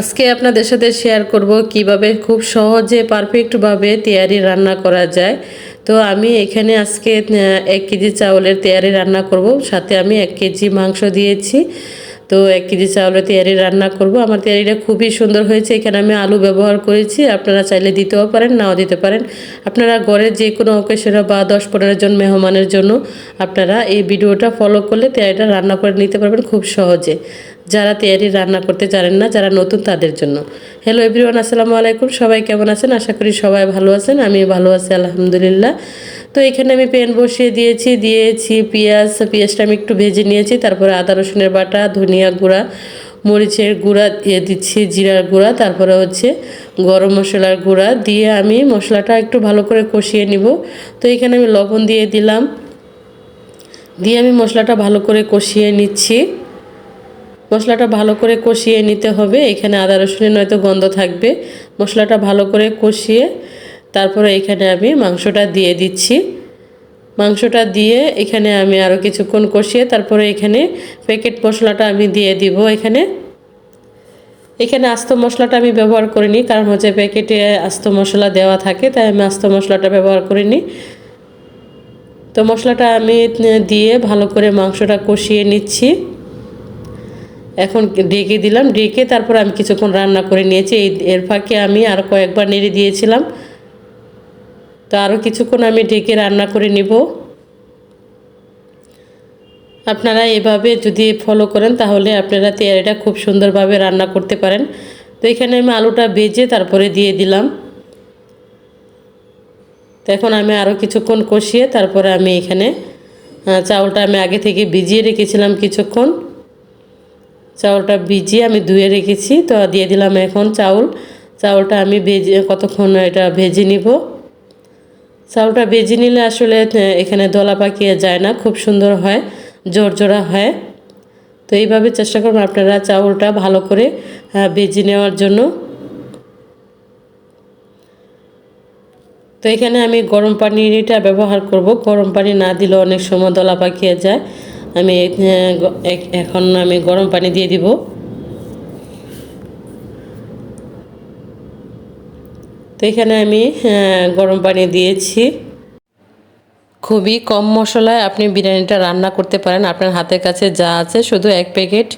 আজকে আপনাদের সাথে শেয়ার করব কীভাবে খুব সহজে পারফেক্টভাবে তেয়ারি রান্না করা যায়। তো আমি এখানে আজকে এক কেজি চাউলের তেয়ারি রান্না করব। সাথে আমি এক কেজি মাংস দিয়েছি। তো এক কেজি চাউলের তেয়ারি রান্না করব। আমার তেয়ারিটা খুবই সুন্দর হয়েছে। এখানে আমি আলু ব্যবহার করেছি। আপনারা চাইলে দিতেও পারেন, নাও দিতে পারেন। আপনারা ঘরে যে কোনো অকেশনে বা দশ পনেরো জন মেহমানের জন্য আপনারা এই ভিডিওটা ফলো করলে তেয়ারিটা রান্না করে নিতে পারবেন খুব সহজে। যারা তেয়ারি রান্না করতে জানেন না, যারা নতুন তাদের জন্য। হ্যালো এভরিওয়ান আসসালামু আলাইকুম। সবাই কেমন আছেন? আশা করি সবাই ভালো আছেন। আমি ভালো আছি, আলহামদুলিল্লাহ। তো এখানে আমি প্যান বসিয়ে দিয়েছি দিয়েছি পেঁয়াজ। পেঁয়াজটা আমি একটু ভেজে নিয়েছি, তারপরে আদা, রসুনের বাটা, ধনিয়া গুঁড়া, মরিচের গুঁড়া দিয়ে দিচ্ছি, জিরার গুঁড়া, তারপরে হচ্ছে গরম মশলার গুঁড়া দিয়ে আমি মশলাটা একটু ভালো করে কষিয়ে নিব। তো এখানে আমি লবণ দিয়ে দিলাম। দিয়ে আমি মশলাটা ভালো করে কষিয়ে নিচ্ছি। মশলাটা ভালো করে কষিয়ে নিতে হবে, এখানে আদা, রসুনের নয়তো গন্ধ থাকবে। মশলাটা ভালো করে কষিয়ে তারপরে এখানে আমি মাংসটা দিয়ে দিচ্ছি। মাংসটা দিয়ে এখানে আমি আরও কিছুক্ষণ কষিয়ে তারপরে এখানে প্যাকেট মশলাটা আমি দিয়ে দিব এখানে। এখানে আস্ত মশলাটা আমি ব্যবহার করিনি, কারণ হচ্ছে প্যাকেটে আস্ত মশলা দেওয়া থাকে, তাই আমি আস্ত মশলাটা ব্যবহার করিনি। তো মশলাটা আমি দিয়ে ভালো করে মাংসটা কষিয়ে নিচ্ছি। এখন ডেকে দিলাম, ডেকে তারপর আমি কিছুক্ষণ রান্না করে নিয়েছি। এই এর ফাঁকে আমি আর কয়েকবার নেড়ে দিয়েছিলাম। তো আরও কিছুক্ষণ আমি ডেকে রান্না করে নেব। আপনারা এভাবে যদি ফলো করেন, তাহলে আপনারা তেয়ারিটা খুব সুন্দরভাবে রান্না করতে পারেন। তো এখানে আমি আলুটা ভেজে তারপরে দিয়ে দিলাম। তো এখন আমি আরও কিছুক্ষণ কষিয়ে তারপরে আমি এখানে চাউলটা আমি আগে থেকে ভিজিয়ে রেখেছিলাম কিছুক্ষণ। চাউলটা ভিজিয়ে আমি ধুয়ে রেখেছি। তো দিয়ে দিলাম এখন চাউল। চাউলটা আমি ভেজে, কতক্ষণ এটা ভেজে নিব। চাউলটা ভেজে নিলে আসলে এখানে দলা পাকিয়ে যায় না, খুব সুন্দর হয়, জোর জোরজোড়া হয়। তো এইভাবে চেষ্টা করুন আপনারা চাউলটা ভালো করে ভেজে নেওয়ার জন্য। তো এখানে আমি গরম পানিটা ব্যবহার করব। গরম পানি না দিলে অনেক সময় দলা পাকিয়ে যায়। আমি এখন আমি গরম পানি দিয়ে দিব। তো এখানে আমি আহ, গরম পানি দিয়েছি। খুবই কম মশলায় আপনি বিরিয়ানিটা রান্না করতে পারেন। আপনার হাতের কাছে যা আছে শুধু এক প্যাকেট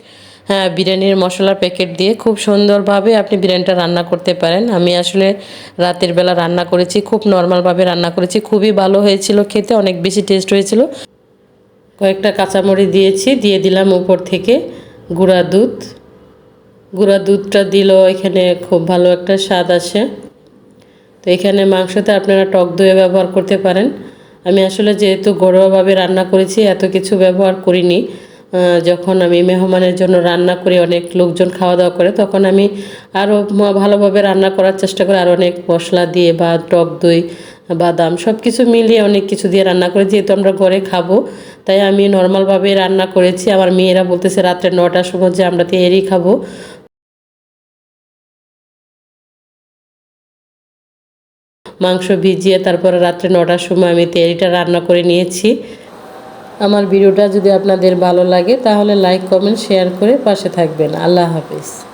হ্যাঁ বিরিয়ানির মশলার প্যাকেট দিয়ে খুব সুন্দরভাবে আপনি বিরিয়ানিটা রান্না করতে পারেন। আমি আসলে রাতের বেলা রান্না করেছি খুব নর্মালভাবে রান্না করেছি। খুবই ভালো হয়েছিল খেতে অনেক বেশি টেস্ট হয়েছিল। কয়েকটা কাঁচামরিচ দিয়েছি দিয়ে দিলাম উপর থেকে গুঁড়া দুধ। গুঁড়া দুধটা দিল এখানে খুব ভালো একটা স্বাদ আসে। তো এখানে মাংসতে আপনারা টক দইয়ে ব্যবহার করতে পারেন। আমি আসলে যেহেতু ঘরোয়াভাবে রান্না করেছি, এত কিছু ব্যবহার করিনি। যখন আমি মেহমানের জন্য রান্না করি অনেক লোকজন খাওয়া দাওয়া করে, তখন আমি আরও ভালোভাবে রান্না করার চেষ্টা করি আর অনেক মশলা দিয়ে বা টক দই, বাদাম সব কিছু মিলিয়ে অনেক কিছু দিয়ে রান্না করি। যেহেতু আমরা ঘরে খাব, তাই আমি নর্মালভাবে রান্না করেছি। আমার মেয়েরা বলতেছে, রাত্রে নটার সময় যে আমরা তেয়ারি খাব। মাংস ভিজিয়ে তারপরে রাত্রে নটার সময় আমি তেলটা রান্না করে নিয়েছি। আমার ভিডিওটা যদি আপনাদের ভালো লাগে, তাহলে লাইক কমেন্ট শেয়ার করে পাশে থাকবেন। আল্লাহ হাফিজ।